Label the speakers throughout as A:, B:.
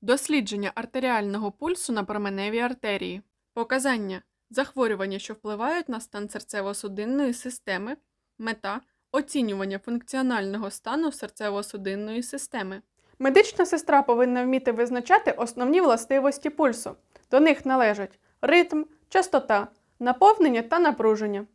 A: Дослідження артеріального пульсу на променевій артерії. Показання захворювання, що впливають на стан серцево-судинної системи. Мета оцінювання функціонального стану серцево-судинної системи. Медична сестра повинна вміти визначати основні властивості пульсу. До них належать ритм, частота, наповнення та напруження.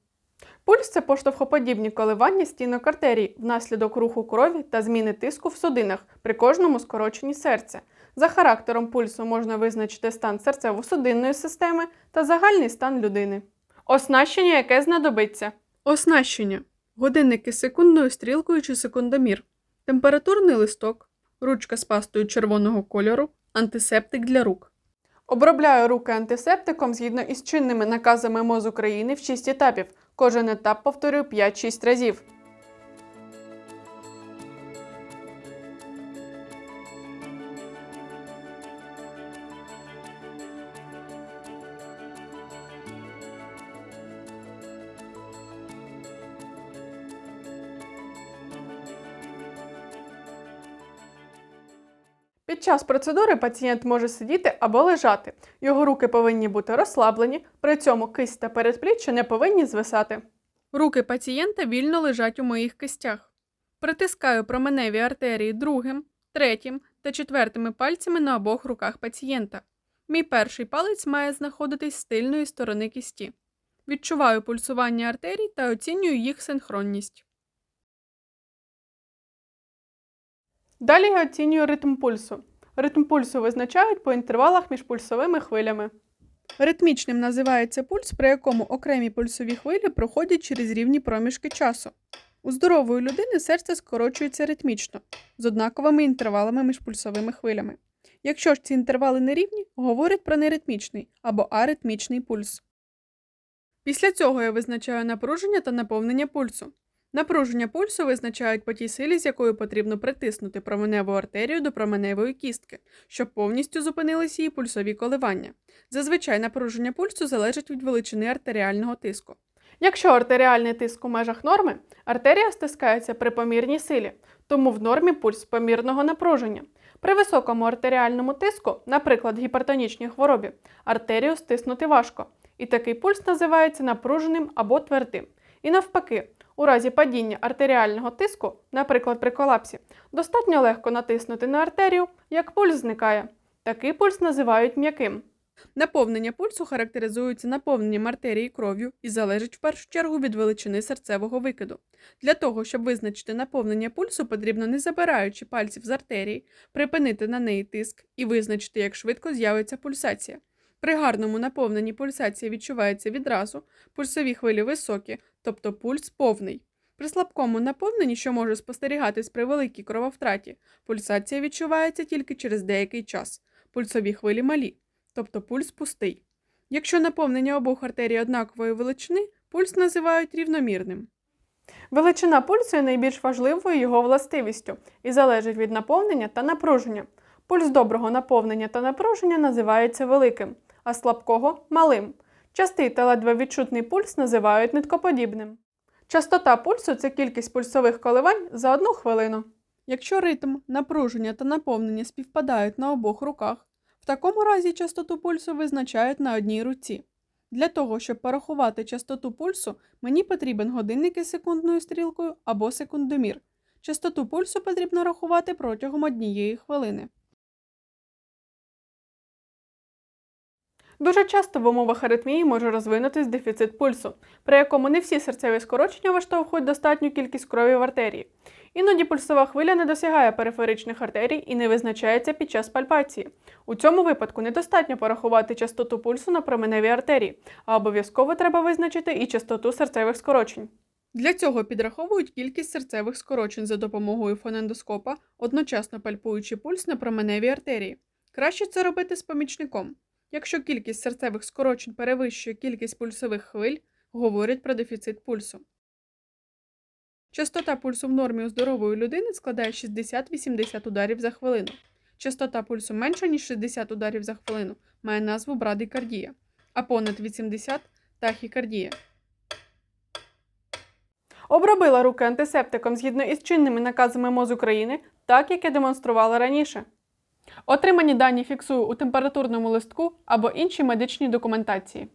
A: Пульс це поштовхоподібні коливання стінок артерій внаслідок руху крові та зміни тиску в судинах при кожному скороченні серця. За характером пульсу можна визначити стан серцево-судинної системи та загальний стан людини. Оснащення, яке знадобиться. Оснащення. Годинники з секундною стрілкою чи секундомір. Температурний листок, ручка з пастою червоного кольору, антисептик для рук. Обробляю руки антисептиком згідно із чинними наказами МОЗ України в 6 етапів. Кожен етап повторюю 5-6 разів. Під час процедури пацієнт може сидіти або лежати. Його руки повинні бути розслаблені, при цьому кисть та передпліччя не повинні звисати. Руки пацієнта вільно лежать у моїх кистях. Притискаю променеві артерії другим, третім та четвертими пальцями на обох руках пацієнта. Мій перший палець має знаходитись з тильної сторони кісті. Відчуваю пульсування артерій та оцінюю їх синхронність. Далі я оцінюю ритм пульсу. Ритм пульсу визначають по інтервалах між пульсовими хвилями. Ритмічним називається пульс, при якому окремі пульсові хвилі проходять через рівні проміжки часу. У здорової людини серце скорочується ритмічно, з однаковими інтервалами між пульсовими хвилями. Якщо ж ці інтервали нерівні, говорять про неритмічний або аритмічний пульс. Після цього я визначаю напруження та наповнення пульсу. Напруження пульсу визначають по тій силі, з якою потрібно притиснути променеву артерію до променевої кістки, щоб повністю зупинилися її пульсові коливання. Зазвичай напруження пульсу залежить від величини артеріального тиску. Якщо артеріальний тиск у межах норми, артерія стискається при помірній силі, тому в нормі пульс помірного напруження. При високому артеріальному тиску, наприклад, гіпертонічній хворобі, артерію стиснути важко, і такий пульс називається напруженим або твердим. І навпаки, у разі падіння артеріального тиску, наприклад, при колапсі, достатньо легко натиснути на артерію, як пульс зникає. Такий пульс називають м'яким. Наповнення пульсу характеризується наповненням артерії кров'ю і залежить в першу чергу від величини серцевого викиду. Для того, щоб визначити наповнення пульсу, потрібно, не забираючи пальців з артерії, припинити на неї тиск і визначити, як швидко з'явиться пульсація. При гарному наповненні пульсація відчувається відразу, пульсові хвилі високі, тобто пульс повний. При слабкому наповненні, що може спостерігатись при великій крововтраті, пульсація відчувається тільки через деякий час. Пульсові хвилі малі, тобто пульс пустий. Якщо наповнення обох артерій однакової величини, пульс називають рівномірним. Величина пульсу є найбільш важливою його властивістю і залежить від наповнення та напруження. Пульс доброго наповнення та напруження називається великим, а слабкого малим. Частий та ледве відчутний пульс називають ниткоподібним. Частота пульсу це кількість пульсових коливань за одну хвилину. Якщо ритм, напруження та наповнення співпадають на обох руках, в такому разі частоту пульсу визначають на одній руці. Для того, щоб порахувати частоту пульсу, мені потрібен годинник із секундною стрілкою або секундомір. Частоту пульсу потрібно рахувати протягом однієї хвилини. Дуже часто в умовах аритмії може розвинутись дефіцит пульсу, при якому не всі серцеві скорочення виштовхують достатню кількість крові в артерії. Іноді пульсова хвиля не досягає периферичних артерій і не визначається під час пальпації. У цьому випадку недостатньо порахувати частоту пульсу на променевій артерії, а обов'язково треба визначити і частоту серцевих скорочень. Для цього підраховують кількість серцевих скорочень за допомогою фонендоскопа, одночасно пальпуючи пульс на променевій артерії. Краще це робити з помічником. Якщо кількість серцевих скорочень перевищує кількість пульсових хвиль, говорять про дефіцит пульсу. Частота пульсу в нормі у здорової людини складає 60-80 ударів за хвилину. Частота пульсу менша, ніж 60 ударів за хвилину, має назву брадикардія, а понад 80 тахікардія. Обробила руки антисептиком згідно із чинними наказами МОЗ України, так як я демонструвала раніше. Отримані дані фіксую у температурному листку або іншій медичній документації.